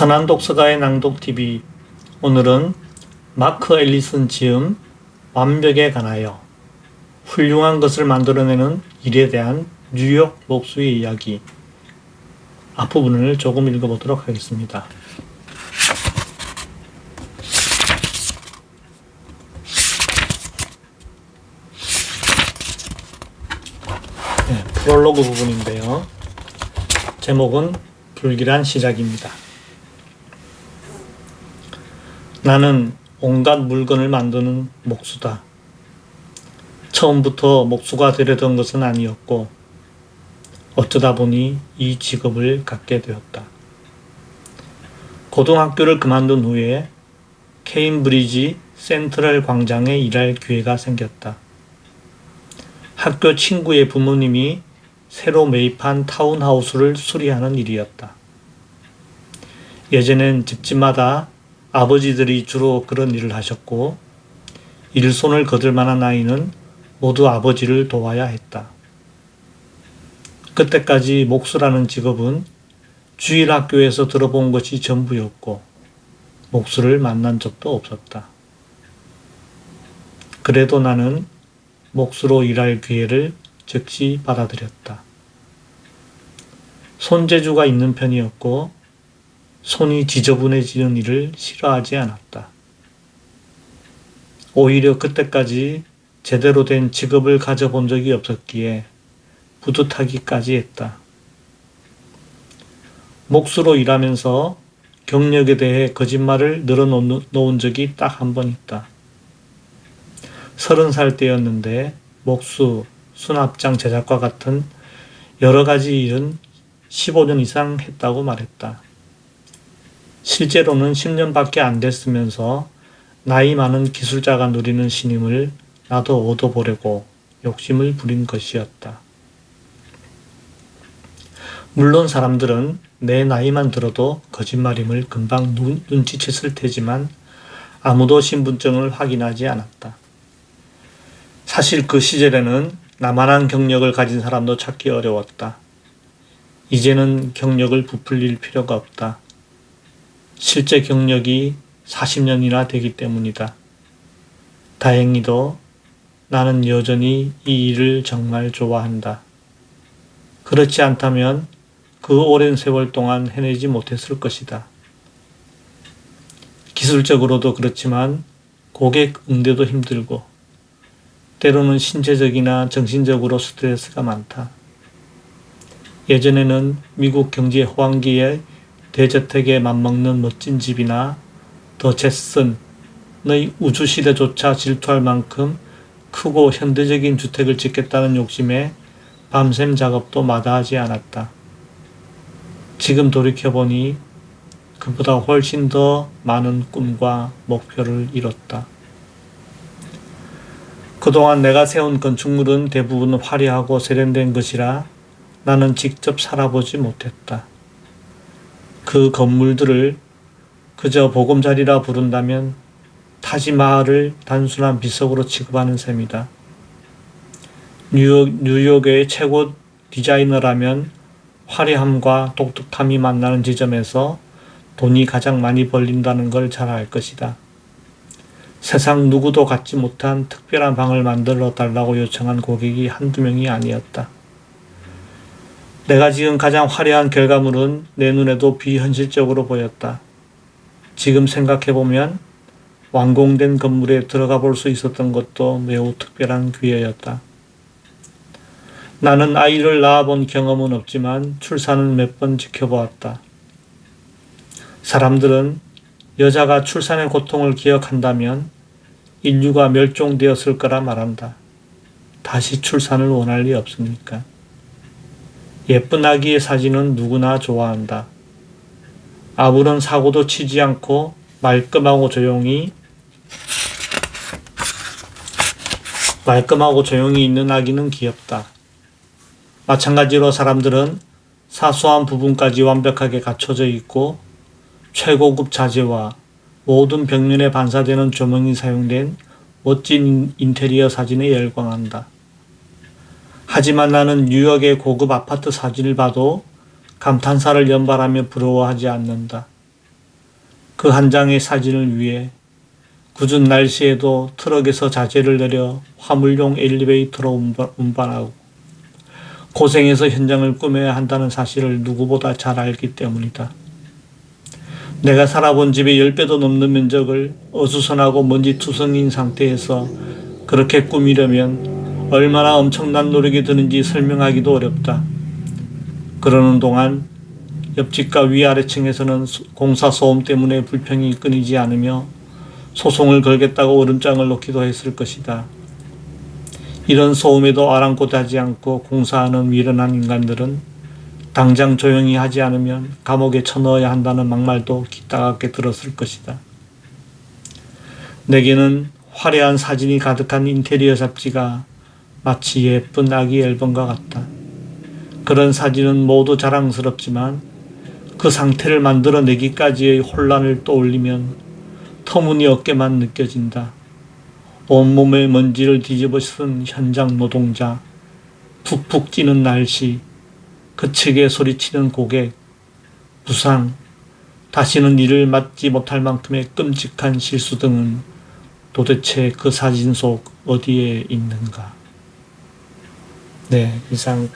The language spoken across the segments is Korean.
선한 독서가의 낭독 TV 오늘은 마크 앨리슨 지음 완벽에 관하여 훌륭한 것을 만들어내는 일에 대한 뉴욕 목수의 이야기 앞부분을 조금 읽어보도록 하겠습니다. 네, 프롤로그 부분인데요. 제목은 불길한 시작입니다. 나는 온갖 물건을 만드는 목수다. 처음부터 목수가 되려던 것은 아니었고, 어쩌다 보니 이 직업을 갖게 되었다. 고등학교를 그만둔 후에 케임브리지 센트럴 광장에 일할 기회가 생겼다. 학교 친구의 부모님이 새로 매입한 타운하우스를 수리하는 일이었다. 예전엔 집집마다 아버지들이 주로 그런 일을 하셨고, 일손을 거들 만한 아이는 모두 아버지를 도와야 했다. 그때까지 목수라는 직업은 주일 학교에서 들어본 것이 전부였고, 목수를 만난 적도 없었다. 그래도 나는 목수로 일할 기회를 즉시 받아들였다. 손재주가 있는 편이었고, 손이 지저분해지는 일을 싫어하지 않았다. 오히려 그때까지 제대로 된 직업을 가져본 적이 없었기에 뿌듯하기까지 했다. 몫으로 일하면서 경력에 대해 거짓말을 늘어놓은 적이 딱 한 번 있다. 서른 살 때였는데 목수, 수납장 제작과 같은 여러 가지 일은 15년 이상 했다고 말했다. 실제로는 10년밖에 안 됐으면서 나이 많은 기술자가 누리는 신임을 나도 얻어보려고 욕심을 부린 것이었다. 물론 사람들은 내 나이만 들어도 거짓말임을 금방 눈, 눈치챘을 테지만 아무도 신분증을 확인하지 않았다. 사실 그 시절에는 나만한 경력을 가진 사람도 찾기 어려웠다. 이제는 경력을 부풀릴 필요가 없다. 실제 경력이 40년이나 되기 때문이다. 다행히도 나는 여전히 이 일을 정말 좋아한다. 그렇지 않다면 그 오랜 세월 동안 해내지 못했을 것이다. 기술적으로도 그렇지만 고객 응대도 힘들고 때로는 신체적이나 정신적으로 스트레스가 많다. 예전에는 미국 경제 호황기에 대저택에 맞먹는 멋진 집이나 더 제슨의 우주시대조차 질투할 만큼 크고 현대적인 주택을 짓겠다는 욕심에 밤샘 작업도 마다하지 않았다. 지금 돌이켜보니 그보다 훨씬 더 많은 꿈과 목표를 이뤘다. 그동안 내가 세운 건축물은 대부분 화려하고 세련된 것이라 나는 직접 살아보지 못했다. 그 건물들을 그저 보금자리라 부른다면 타지마을을 단순한 비석으로 취급하는 셈이다. 뉴욕, 뉴욕의 최고 디자이너라면 화려함과 독특함이 만나는 지점에서 돈이 가장 많이 벌린다는 걸 잘 알 것이다. 세상 누구도 갖지 못한 특별한 방을 만들어 달라고 요청한 고객이 한두 명이 아니었다. 내가 지금 가장 화려한 결과물은 내 눈에도 비현실적으로 보였다. 지금 생각해보면 완공된 건물에 들어가 볼 수 있었던 것도 매우 특별한 기회였다. 나는 아이를 낳아본 경험은 없지만 출산은 몇 번 지켜보았다. 사람들은 여자가 출산의 고통을 기억한다면 인류가 멸종되었을 거라 말한다. 다시 출산을 원할 리 없으니까. 예쁜 아기의 사진은 누구나 좋아한다. 아무런 사고도 치지 않고 말끔하고 조용히 말끔하고 조용히 있는 아기는 귀엽다. 마찬가지로 사람들은 사소한 부분까지 완벽하게 갖춰져 있고 최고급 자재와 모든 벽면에 반사되는 조명이 사용된 멋진 인테리어 사진에 열광한다. 하지만 나는 뉴욕의 고급 아파트 사진을 봐도 감탄사를 연발하며 부러워하지 않는다. 그 한 장의 사진을 위해 굳은 날씨에도 트럭에서 자재를 내려 화물용 엘리베이터로 운반- 운반하고 고생해서 현장을 꾸며야 한다는 사실을 누구보다 잘 알기 때문이다. 내가 살아본 집의 10배도 넘는 면적을 어수선하고 먼지 투성인 상태에서 그렇게 꾸미려면 얼마나 엄청난 노력이 드는지 설명하기도 어렵다. 그러는 동안 옆집과 위아래층에서는 소- 공사 소음 때문에 불평이 끊이지 않으며 소송을 걸겠다고 얼음장을 놓기도 했을 것이다. 이런 소음에도 아랑곳하지 않고 공사하는 미련한 인간들은 당장 조용히 하지 않으면 감옥에 쳐넣어야 한다는 막말도 기따갑게 들었을 것이다. 내게는 화려한 사진이 가득한 인테리어 잡지가 마치 예쁜 아기 앨범과 같다. 그런 사진은 모두 자랑스럽지만 그 상태를 만들어내기까지의 혼란을 떠올리면 터무니없게만 느껴진다. 온몸에 먼지를 뒤집어 쓴 현장 노동자, 푹푹 찌는 날씨, 그치게 소리치는 고객, 부상, 다시는 일을 맡지 못할 만큼의 끔찍한 실수 등은 도대체 그 사진 속 어디에 있는가? 네, 이상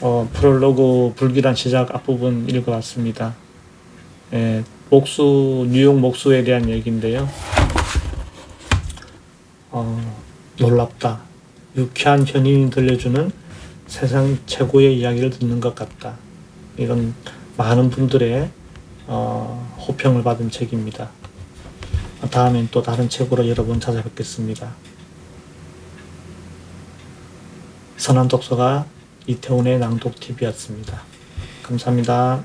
어, 프롤로그 불길한 시작 앞부분 읽어봤습니다. 예, 목수 뉴욕 목수에 대한 얘기인데요. 어, 놀랍다. 유쾌한 현인이 들려주는 세상 최고의 이야기를 듣는 것 같다. 이런 많은 분들의 어, 호평을 받은 책입니다. 다음엔 또 다른 책으로 여러분 찾아뵙겠습니다. 선한 독서가 이태원의 낭독 TV였습니다. 감사합니다.